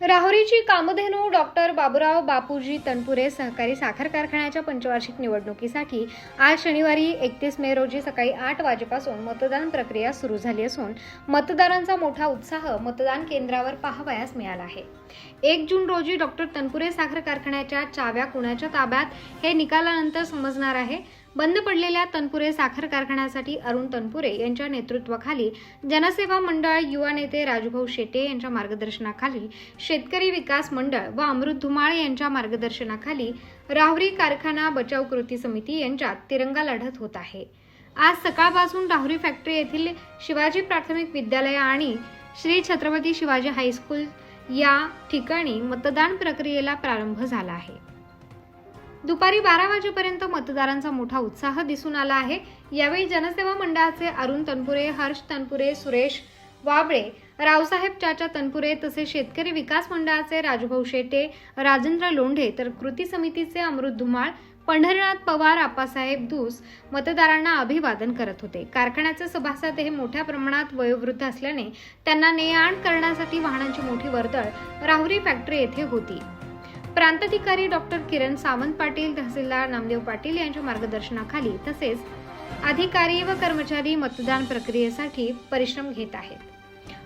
राहुरीची Kamdhenu doctor Baburao Bapuji Tanpure सहकारी साखर कारखान्याच्या पंचवार्षिक निवडणुकीसाठी आज शनिवारी एकतीस मे रोजी सकाळी आठ वाजेपासून मतदान प्रक्रिया सुरू झाली असून मतदारांचा मोठा उत्साह मतदान केंद्रावर पाहावयास मिळाला आहे. एक जून रोजी डॉक्टर तनपुरे साखर कारखान्याच्या चाव्या कुणाच्या ताब्यात हे निकालानंतर समजणार आहे. बंद पडलेल्या तनपुरे साखर कारखान्यासाठी अरुण तनपुरे यांच्या नेतृत्वाखाली जनसेवा मंडळ युवा नेते राजभाऊ शेटे यांच्या मार्गदर्शनाखाली शेतकरी विकास मंडळ व अमृत धुमाळ यांच्या मार्गदर्शनाखाली राहुरी कारखाना बचाव कृती समिती यांच्यात तिरंगा लढत होत आहे. आज सकाळपासून राहुरी फॅक्टरी येथील शिवाजी प्राथमिक विद्यालय आणि श्री छत्रपती शिवाजी हायस्कूल या ठिकाणी मतदान प्रक्रियेला प्रारंभ झाला आहे. दुपारी बारा वाजेपर्यंत मतदारांचा मोठा उत्साह दिसून आला आहे. यावेळी जनसेवा मंडळाचे अरुण तनपुरे हर्ष तनपुरे सुरेश वाबळे रावसाहेब चाचा तनपुरे तसेच शेतकरी विकास मंडळाचे राजभाऊ शेटे राजेंद्र लोंढे तर कृती समितीचे अमृत धुमाळ पंढरीनाथ पवार आप्पासाहेब धूस मतदारांना अभिवादन करत होते. कारखान्याचे सभासद हे मोठ्या प्रमाणात वयोवृद्ध असल्याने त्यांना ने आण करण्यासाठी वाहनांची मोठी वर्दळ राहुरी फॅक्टरी येथे होती. प्रांताधिकारी डॉक्टर किरण सावंत पाटील तहसीलदार नामदेव पाटील यांच्या मार्गदर्शनाखाली तसेच अधिकारी व कर्मचारी मतदान प्रक्रियेसाठी परिश्रम घेत आहेत.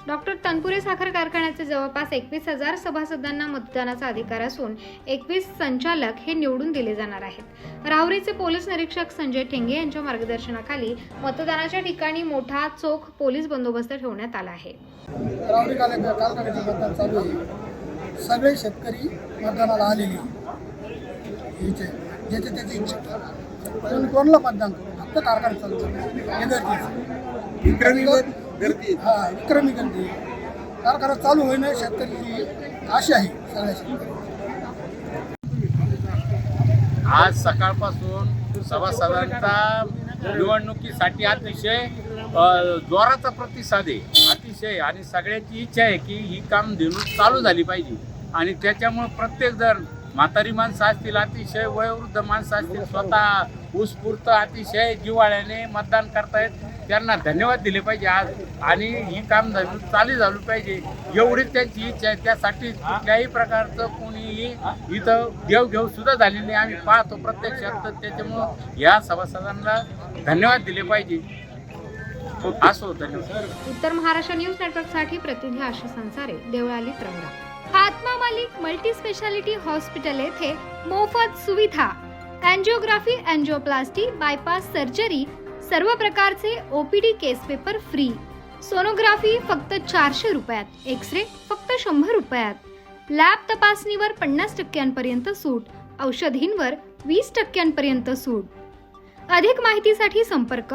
डॉक्टर तनपुरे साखर कारखान्याचे जवळपास एकवीस हजार सभासदांना मतदानाचा अधिकार असून एकवीस संचालक हे निवडून दिले जाणार आहेत. राहुरीचे पोलीस निरीक्षक संजय ठेंगे यांच्या मार्गदर्शनाखाली मतदानाच्या ठिकाणी मोठा चोख पोलीस बंदोबस्त ठेवण्यात आला आहे. सगळे शेतकरी मतदानाला आलेले इथे ज्याचे त्याची इच्छा कोण कोणाला मतदान करू? फक्त कारखाना चालू हे गरजेचं विक्रमी गर- गर्दी हा विक्रमी गर्दी कारखाना चालू होईना शेतकऱ्याची आशा आहे सगळ्या शेतकरी आज सकाळपासून सभासदांचा निवडणुकीसाठी अतिशय जोराचा प्रतिसाद आहे. अतिशय आणि सगळ्याची इच्छा आहे की ही काम धेनू चालू झाली पाहिजे. आणि त्याच्यामुळं प्रत्येक जण म्हातारी माणसं असतील अतिशय वयोवृद्ध माणसं असतील स्वतः उत्स्फूर्त अतिशय जिव्हाळ्याने मतदान करतायत त्यांना धन्यवाद दिले पाहिजे आज. आणि ही काम धनू चालू झाली पाहिजे. एवढीच त्यांची इच्छा आहे. त्यासाठी कुठल्याही प्रकारचं कोणीही इथं देव घेऊ सुद्धा झालेली नाही. आम्ही पाहतो प्रत्यक्षात. तर त्याच्यामुळं या सभासदांना धन्यवाद दिले पाहिजे. उत्तर महाराष्ट्र न्यूज नेटवर्कसाठी प्रतिनिधी आशा संसारे देवळाली प्रवरा. आत्मा मालिक मल्टी स्पेशालिटी हॉस्पिटल येथे मोफत सुविधा अँजिओग्राफी अँजिओप्लास्टी बायपास सर्जरी सर्व प्रकारचे OPD case paper free sonography फक्त चारशे रुपयात एक्स रे फक्त शंभर रुपयात. लॅब तपासणीवर पन्नास टक्क्यांपर्यंत सूट औषधींवर वीस टक्क्यांपर्यंत सूट. अधिक माहितीसाठी संपर्क